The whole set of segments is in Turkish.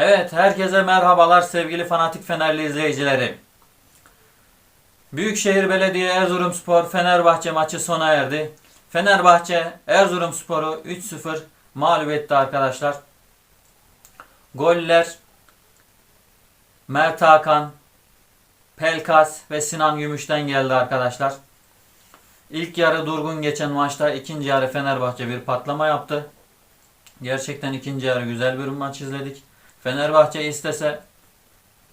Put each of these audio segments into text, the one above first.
Evet, herkese merhabalar sevgili fanatik Fenerli izleyicileri. Büyükşehir Belediye Erzurumspor Fenerbahçe maçı sona erdi. Fenerbahçe Erzurumspor'u 3-0 mağlup etti arkadaşlar. Goller Mert Hakan, Pelkas ve Sinan Gümüş'ten geldi arkadaşlar. İlk yarı durgun geçen maçta ikinci yarı Fenerbahçe bir patlama yaptı. Gerçekten ikinci yarı güzel bir maç izledik. Fenerbahçe istese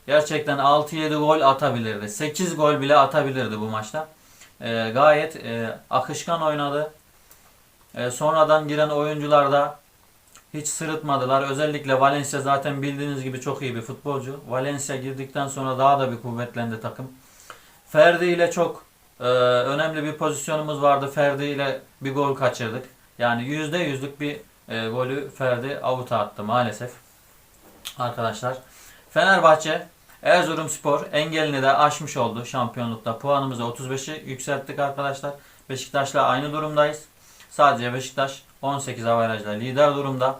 gerçekten 6-7 gol atabilirdi. 8 gol bile atabilirdi bu maçta. Ee, gayet e, akışkan oynadı. Ee, sonradan giren oyuncular da hiç sırıtmadılar. Özellikle Valencia zaten bildiğiniz gibi çok iyi bir futbolcu. Valencia girdikten sonra daha da bir kuvvetlendi takım. Ferdi ile çok e, önemli bir pozisyonumuz vardı. Ferdi ile bir gol kaçırdık. Yani %100'lük bir e, golü Ferdi avuta attı maalesef. Arkadaşlar. Fenerbahçe Erzurumspor engelini de aşmış oldu şampiyonlukta. Puanımızı 35'i yükselttik arkadaşlar. Beşiktaş'la aynı durumdayız. Sadece Beşiktaş 18 averajla lider durumda.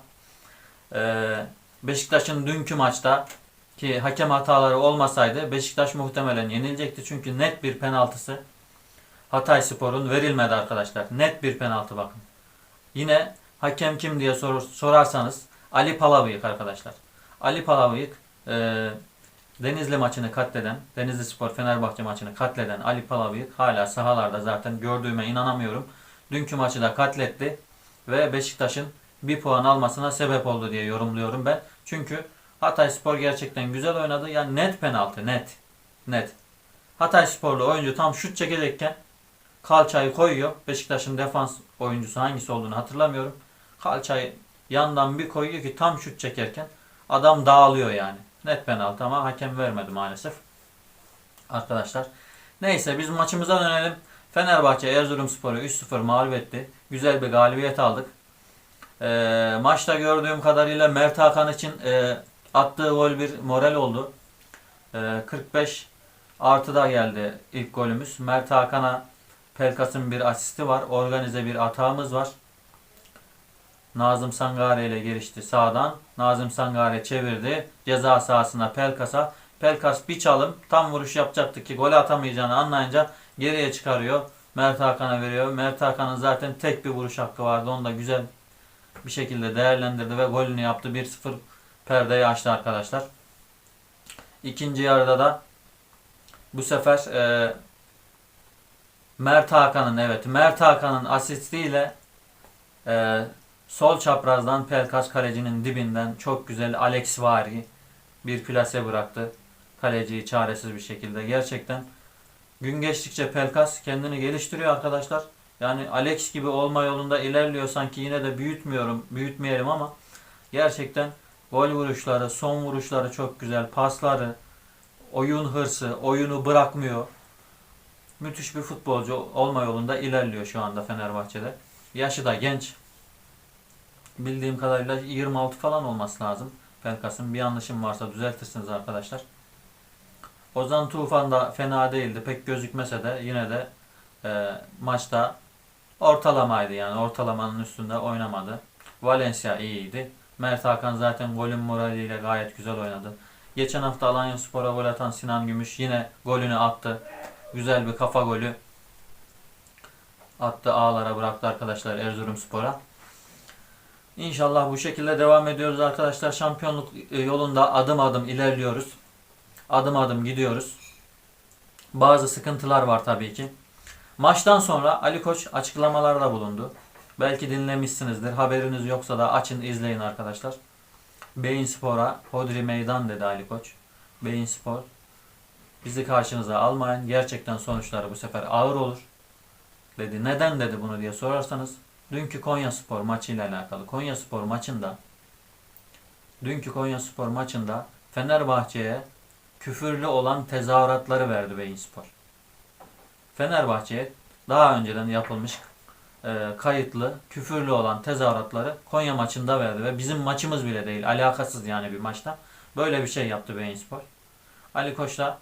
Ee, Beşiktaş'ın dünkü maçta ki hakem hataları olmasaydı Beşiktaş muhtemelen yenilecekti. Çünkü net bir penaltısı Hatay Spor'un verilmedi arkadaşlar. Net bir penaltı bakın. Yine hakem kim diye sor- sorarsanız Ali Palabıyık arkadaşlar. Ali Palabıyık e, Denizli maçını katleden, Denizli Spor Fenerbahçe maçını katleden Ali Palabıyık hala sahalarda zaten gördüğüme inanamıyorum. Dünkü maçı da katletti ve Beşiktaş'ın bir puan almasına sebep oldu diye yorumluyorum ben. Çünkü Hatay Spor gerçekten güzel oynadı. Yani net penaltı, net. Net. Hatay Sporlu oyuncu tam şut çekecekken kalçayı koyuyor. Beşiktaş'ın defans oyuncusu hangisi olduğunu hatırlamıyorum. Kalçayı yandan bir koyuyor ki tam şut çekerken adam dağılıyor yani. Net penaltı ama hakem vermedi maalesef. Arkadaşlar. Neyse biz maçımıza dönelim. Fenerbahçe Erzurumspor'u 3-0 mağlup etti. Güzel bir galibiyet aldık. Ee, maçta gördüğüm kadarıyla Mert Hakan için e, attığı gol bir moral oldu. Ee, 45 artıda geldi ilk golümüz. Mert Hakan'a Pelkas'ın bir asisti var. Organize bir atağımız var. Nazım Sangare ile gelişti sağdan. Nazım Sangare çevirdi. Ceza sahasına Pelkas'a. Pelkas bir çalım tam vuruş yapacaktı ki gol atamayacağını anlayınca geriye çıkarıyor. Mert Hakan'a veriyor. Mert Hakan'ın zaten tek bir vuruş hakkı vardı. Onu da güzel bir şekilde değerlendirdi ve golünü yaptı. 1-0 perdeyi açtı arkadaşlar. İkinci yarıda da bu sefer e, Mert Hakan'ın evet Mert Hakan'ın asistiyle e, sol çaprazdan Pelkas kalecinin dibinden çok güzel Alex Vari bir plase bıraktı. Kaleciyi çaresiz bir şekilde. Gerçekten gün geçtikçe Pelkas kendini geliştiriyor arkadaşlar. Yani Alex gibi olma yolunda ilerliyor sanki yine de büyütmüyorum, büyütmeyelim ama gerçekten gol vuruşları, son vuruşları çok güzel. Pasları, oyun hırsı, oyunu bırakmıyor. Müthiş bir futbolcu olma yolunda ilerliyor şu anda Fenerbahçe'de. Yaşı da genç. Bildiğim kadarıyla 26 falan olması lazım. Pelkas'ın bir yanlışım varsa düzeltirsiniz arkadaşlar. Ozan Tufan da fena değildi. Pek gözükmese de yine de e, maçta ortalamaydı yani. Ortalamanın üstünde oynamadı. Valencia iyiydi. Mert Hakan zaten golün moraliyle gayet güzel oynadı. Geçen hafta Alanya Spor'a gol atan Sinan Gümüş yine golünü attı. Güzel bir kafa golü attı ağlara bıraktı arkadaşlar Erzurumspor'a. İnşallah bu şekilde devam ediyoruz arkadaşlar. Şampiyonluk e, yolunda adım adım ilerliyoruz. Adım adım gidiyoruz. Bazı sıkıntılar var tabii ki. Maçtan sonra Ali Koç açıklamalarda bulundu. Belki dinlemişsinizdir. Haberiniz yoksa da açın izleyin arkadaşlar. Beyin Spor'a hodri meydan dedi Ali Koç. Beyin Spor bizi karşınıza almayın. Gerçekten sonuçları bu sefer ağır olur. Dedi. Neden dedi bunu diye sorarsanız dünkü Konya Spor maçıyla alakalı. Konya Spor maçında dünkü Konya Spor maçında Fenerbahçe'ye küfürlü olan tezahüratları verdi Beyinspor. Fenerbahçe'ye daha önceden yapılmış e, kayıtlı küfürlü olan tezahüratları Konya maçında verdi ve bizim maçımız bile değil. Alakasız yani bir maçta. Böyle bir şey yaptı Beyinspor. Ali Koç da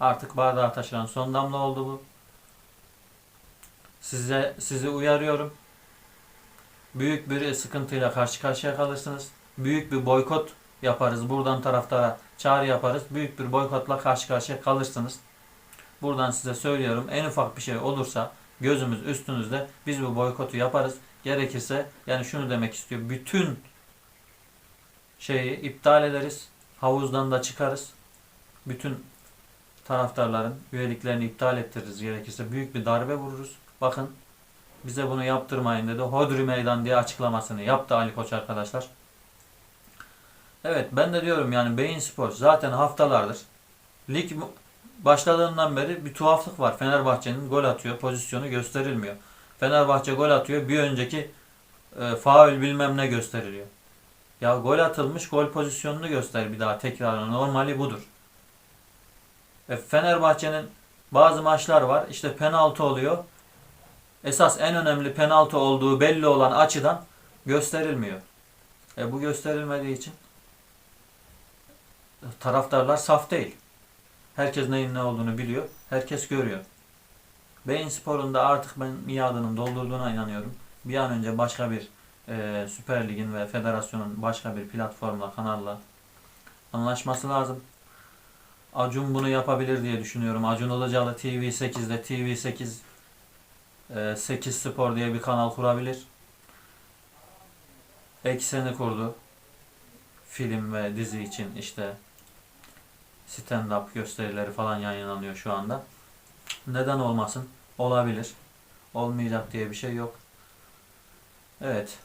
artık bardağı taşıran son damla oldu bu. Size sizi uyarıyorum. Büyük bir sıkıntıyla karşı karşıya kalırsınız. Büyük bir boykot yaparız. Buradan taraftara çağrı yaparız. Büyük bir boykotla karşı karşıya kalırsınız. Buradan size söylüyorum. En ufak bir şey olursa gözümüz üstünüzde biz bu boykotu yaparız. Gerekirse yani şunu demek istiyor. Bütün şeyi iptal ederiz. Havuzdan da çıkarız. Bütün taraftarların üyeliklerini iptal ettiririz gerekirse. Büyük bir darbe vururuz. Bakın bize bunu yaptırmayın dedi. Hodri meydan diye açıklamasını yaptı Ali Koç arkadaşlar. Evet ben de diyorum yani Beyin Spor zaten haftalardır lig başladığından beri bir tuhaflık var. Fenerbahçe'nin gol atıyor pozisyonu gösterilmiyor. Fenerbahçe gol atıyor bir önceki e, faul bilmem ne gösteriliyor. Ya gol atılmış gol pozisyonunu göster bir daha tekrar. Normali budur. E, Fenerbahçe'nin bazı maçlar var. İşte penaltı oluyor. Esas en önemli penaltı olduğu belli olan açıdan gösterilmiyor. E, bu gösterilmediği için taraftarlar saf değil. Herkes neyin ne olduğunu biliyor. Herkes görüyor. Beyin Spor'un da artık ben miadının doldurduğuna inanıyorum. Bir an önce başka bir e, Süper Lig'in ve federasyonun başka bir platformla, kanalla anlaşması lazım. Acun bunu yapabilir diye düşünüyorum. Acun Ilıcalı TV8'de TV8 e, 8 Spor diye bir kanal kurabilir. Ekseni kurdu. Film ve dizi için işte stand-up gösterileri falan yayınlanıyor şu anda. Neden olmasın? Olabilir. Olmayacak diye bir şey yok. Evet.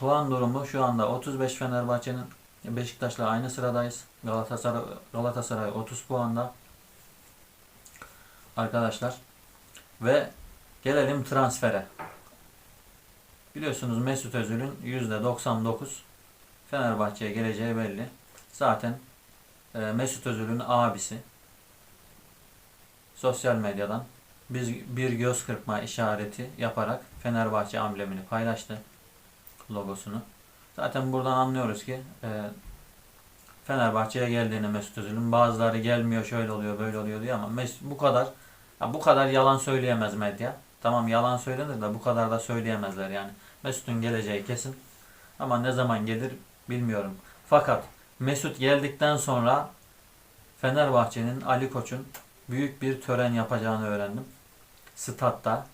Puan durumu şu anda 35 Fenerbahçe'nin Beşiktaş'la aynı sıradayız. Galatasaray, Galatasaray 30 puanda. Arkadaşlar. Ve gelelim transfere. Biliyorsunuz Mesut Özil'in %99 Fenerbahçe'ye geleceği belli. Zaten e, Mesut Özil'in abisi sosyal medyadan biz bir göz kırpma işareti yaparak Fenerbahçe amblemini paylaştı logosunu. Zaten buradan anlıyoruz ki e, Fenerbahçe'ye geldiğini Mesut Özil'in bazıları gelmiyor şöyle oluyor böyle oluyor diyor ama Mesut bu kadar bu kadar yalan söyleyemez medya. Tamam yalan söylenir de bu kadar da söyleyemezler yani. Mesut'un geleceği kesin. Ama ne zaman gelir bilmiyorum. Fakat Mesut geldikten sonra Fenerbahçe'nin Ali Koç'un büyük bir tören yapacağını öğrendim. Statta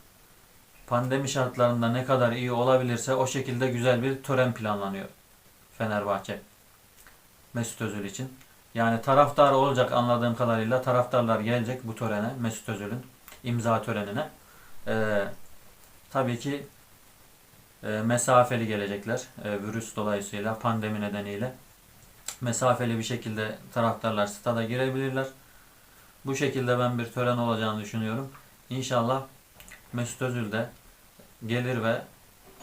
pandemi şartlarında ne kadar iyi olabilirse o şekilde güzel bir tören planlanıyor Fenerbahçe. Mesut Özil için. Yani taraftar olacak anladığım kadarıyla taraftarlar gelecek bu törene Mesut Özil'in imza törenine. Ee, tabii ki e, mesafeli gelecekler e, virüs dolayısıyla pandemi nedeniyle mesafeli bir şekilde taraftarlar stada girebilirler. Bu şekilde ben bir tören olacağını düşünüyorum. İnşallah Mesut Özil de gelir ve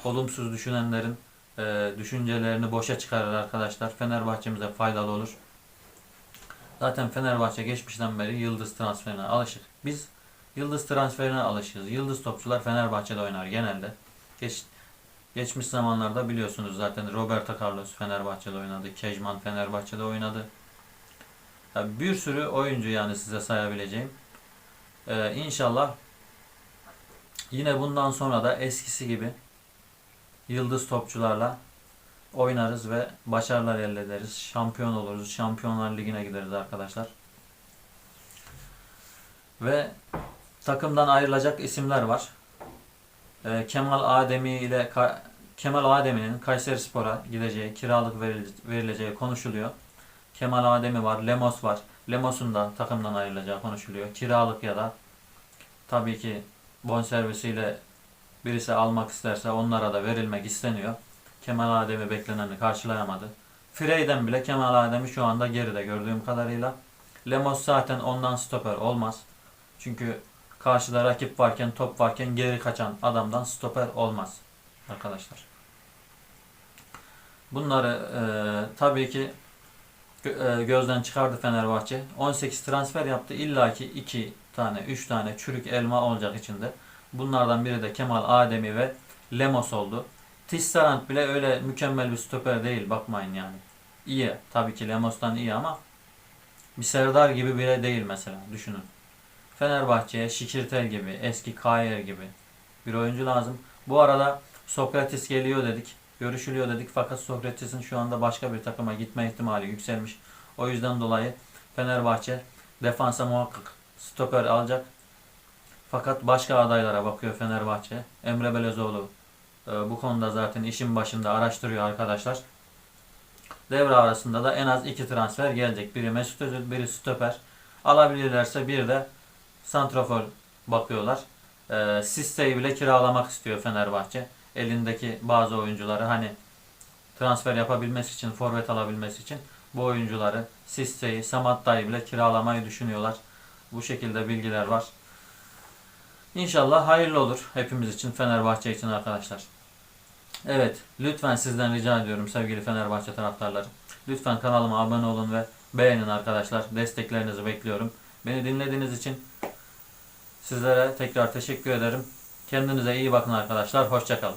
olumsuz düşünenlerin e, düşüncelerini boşa çıkarır arkadaşlar. Fenerbahçe'mize faydalı olur. Zaten Fenerbahçe geçmişten beri yıldız transferine alışık. Biz yıldız transferine alışığız. Yıldız topçular Fenerbahçe'de oynar genelde. Geç, geçmiş zamanlarda biliyorsunuz zaten Roberto Carlos Fenerbahçe'de oynadı. Kejman Fenerbahçe'de oynadı. Ya bir sürü oyuncu yani size sayabileceğim. Ee, inşallah yine bundan sonra da eskisi gibi yıldız topçularla oynarız ve başarılar elde ederiz. Şampiyon oluruz. Şampiyonlar Ligi'ne gideriz arkadaşlar. Ve takımdan ayrılacak isimler var. Ee, Kemal Ademi ile Kemal Ademi'nin Kayseri Spor'a gideceği, kiralık verile- verileceği konuşuluyor. Kemal Ademi var, Lemos var. Lemos'un da takımdan ayrılacağı konuşuluyor. Kiralık ya da tabii ki bonservisiyle birisi almak isterse onlara da verilmek isteniyor. Kemal Ademi bekleneni karşılayamadı. Frey'den bile Kemal Ademi şu anda geride gördüğüm kadarıyla. Lemos zaten ondan stoper olmaz. Çünkü karşıda rakip varken, top varken geri kaçan adamdan stoper olmaz arkadaşlar. Bunları e, tabii ki e, gözden çıkardı Fenerbahçe. 18 transfer yaptı. İlla ki 2 tane, 3 tane çürük elma olacak içinde. Bunlardan biri de Kemal Ademi ve Lemos oldu. Tisserand bile öyle mükemmel bir stoper değil bakmayın yani. İyi. Tabii ki Lemos'tan iyi ama bir Serdar gibi bile değil mesela düşünün. Fenerbahçe'ye Şikirtel gibi, eski Kayer gibi bir oyuncu lazım. Bu arada Sokrates geliyor dedik. görüşülüyor dedik fakat Sokrates'in şu anda başka bir takıma gitme ihtimali yükselmiş. O yüzden dolayı Fenerbahçe defansa muhakkak stoper alacak. Fakat başka adaylara bakıyor Fenerbahçe. Emre Belezoğlu e, bu konuda zaten işin başında araştırıyor arkadaşlar. Devre arasında da en az iki transfer gelecek. Biri Mesut Özil, biri stoper. Alabilirlerse bir de santrafor bakıyorlar. E, Siste'yi bile kiralamak istiyor Fenerbahçe. Elindeki bazı oyuncuları hani transfer yapabilmesi için, forvet alabilmesi için bu oyuncuları Siste'yi, Samatta'yı bile kiralamayı düşünüyorlar. Bu şekilde bilgiler var. İnşallah hayırlı olur hepimiz için, Fenerbahçe için arkadaşlar. Evet, lütfen sizden rica ediyorum sevgili Fenerbahçe taraftarları. Lütfen kanalıma abone olun ve beğenin arkadaşlar. Desteklerinizi bekliyorum. Beni dinlediğiniz için sizlere tekrar teşekkür ederim. Kendinize iyi bakın arkadaşlar. Hoşçakalın.